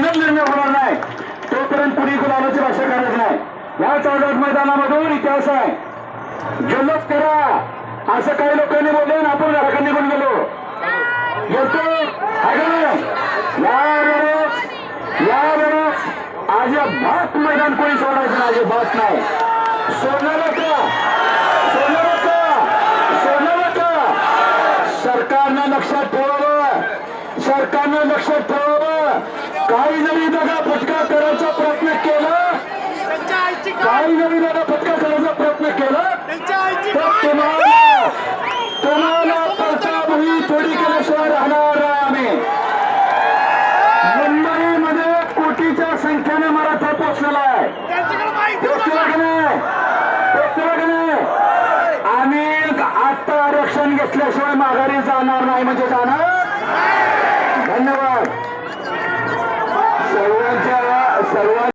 Final निर्णय होणार नाही. तोपर्यंत कुणी गुलाबाची भाषा करायची नाही. या चौदाट मैदानामधून इतिहास आहे. जल्लोष करा. असं काही लोकांनी बोलले आणि आपण घराकडे निघून गेलो येतो. यावेळेस अजिबात मैदान कोणी सोडायचं नाही. अजिबात नाही. सोडणार का? सोडणार का? सोडणार का? सरकारनं लक्षात ठेवावं. सरकारनं लक्षात ठेवावं. काही जरी दगा फटका करायचा प्रयत्न केला. काही जरी दगा फटका करायचा प्रयत्न केला. तर तुम्हाला तुम्हाला थोडी केल्याशिवाय राहणार नाही आम्ही. मुंबईमध्ये कोटीच्या संख्येने मराठा पोचलेला आहे. आम्ही आता आरक्षण घेतल्याशिवाय माघारी जाणार नाही म्हणजे जाणार? धन्यवाद.